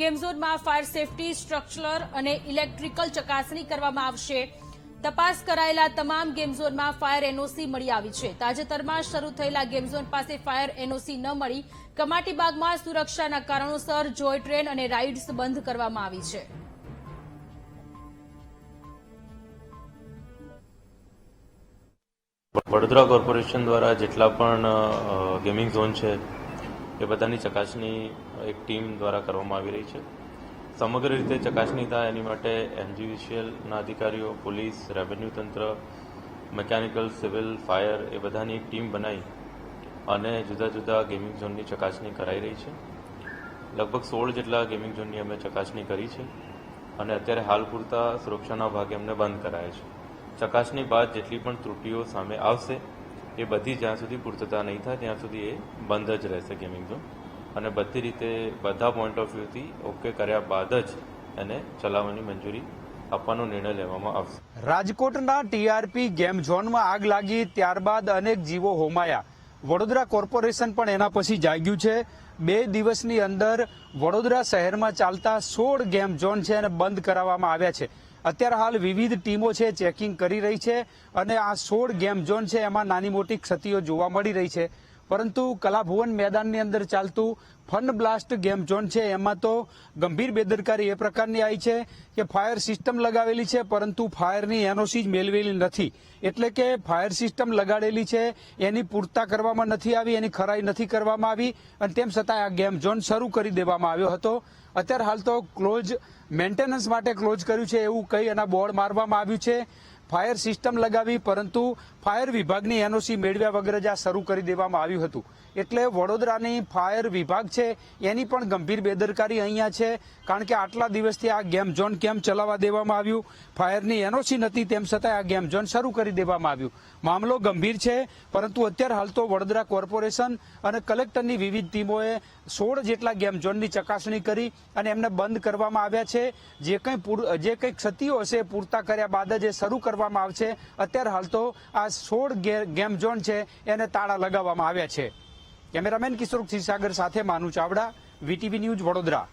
Game ઝોનમાં fire safety structural અને electrical ચકાસણી કરવામાં આવશે. તપાસ કરાયેલા તમામ ગેમઝોનમાં ફાયર એનઓસી મળી આવી છે. તાજેતરમાં શરૂ થયેલા ગેમઝોન પાસે ફાયર એનઓસી ન મળી. કમાટીબાગમાં સુરક્ષાના કારણોસર જોય ટ્રેન અને રાઇડ્સ બંધ કરવામાં આવી છે. વડોદરા કોર્પોરેશન દ્વારા જેટલા પણ ગેમિંગ ઝોન છે એ બધાની ચકાસણી એક ટીમ દ્વારા કરવામાં આવી રહી છે. સમગ્ર રીતે ચકાસણી થાય એની માટે એનજીવીસીએલના અધિકારીઓ, પોલીસ, રેવન્યુ તંત્ર, મેકેનિકલ, સિવિલ, ફાયર એ બધાની એક ટીમ બનાવી અને જુદા જુદા ગેમિંગ ઝોનની ચકાસણી કરાઈ રહી છે. લગભગ સોળ જેટલા ગેમિંગ ઝોનની અમે ચકાસણી કરી છે અને અત્યારે હાલ પૂરતા સુરક્ષાના ભાગે અમને બંધ કરાયા છે. ચકાસણી બાદ જેટલી પણ ત્રુટીઓ સામે આવશે એ બધી જ્યાં સુધી પૂર્તતા નહીં થાય, ત્યાં સુધી એ બંધ જ રહેશે ગેમિંગ ઝોન અને બધી રીતે બધા પોઈન્ટ ઓફ વ્યૂથી ઓકે કર્યા બાદ જ એને ચલાવવાની મંજૂરી આપવાનો નિર્ણય લેવામાં આવશે. રાજકોટના ટીઆરપી ગેમ ઝોનમાં આગ લાગી ત્યારબાદ અનેક જીવો હોમાયા. વડોદરા કોર્પોરેશન પણ એના પછી જાગ્યું છે. બે દિવસની અંદર વડોદરા શહેરમાં ચાલતા સોળ ગેમ ઝોન છે એને બંધ કરાવવામાં આવ્યા છે. અત્યારે હાલ વિવિધ ટીમો છે, ચેકિંગ કરી રહી છે અને આ સોળ ગેમ ઝોન છે, એમાં નાની મોટી ક્ષતિઓ જોવા મળી રહી છે. પરંતુ કલાભુવન મેદાનની અંદર ચાલતું ફન બ્લાસ્ટ ગેમ ઝોન છે. એમાં તો ગંભીર બેદરકારી એ પ્રકારની આવી છે કે ફાયર સિસ્ટમ લગાવેલી છે, પરંતુ ફાયરની એનઓસી જ મેળવેલી નથી. એટલે કે ફાયર સિસ્ટમ લગાડેલી છે, એની પૂરતા કરવામાં નથી આવી, એની ખરાઈ નથી કરવામાં આવી, અને તેમ છતાં આ ગેમ ઝોન શરૂ કરી દેવામાં આવ્યો હતો. અત્યારે હાલ તો ક્લોઝ મેન્ટેનન્સ માટે ક્લોઝ કર્યું છે એવું કહી એના બોર્ડ મારવામાં આવ્યું છે. ફાયર સિસ્ટમ લગાવી, પરંતુ ફાયર વિભાગની એનઓસી મેળવ્યા વગર જ આ શરૂ કરી દેવામાં આવ્યું હતું. એટલે વડોદરાની ફાયર વિભાગ છે, એની પણ ગંભીર બેદરકારી અહીંયા છે, કારણ કે આટલા દિવસથી આ ગેમ ઝોન કેમ ચલાવવા દેવામાં આવ્યું? ફાયરની એનઓસી નથી, તેમ છતાં આ ગેમ ઝોન શરૂ કરી દેવામાં આવ્યું. મામલો ગંભીર છે, પરંતુ અત્યારે હાલ તો વડોદરા કોર્પોરેશન અને કલેક્ટરની વિવિધ ટીમોએ સોળ જેટલા ગેમ ઝોનની ચકાસણી કરી અને એમને બંધ કરવામાં આવ્યા છે. જે કંઈ જે કંઈ ક્ષતિઓ હશે પૂરતા કર્યા બાદ જ એ શરૂ કરવામાં આવશે. અત્યારે હાલ તો આ સોળ ગેમ ઝોન છે, એને તાળા લગાવવામાં આવ્યા છે. કેમેરામેન કિશોર ક્ષીરસાગર સાથે માનુ ચાવડા, વીટીવી ન્યૂઝ વડોદરા.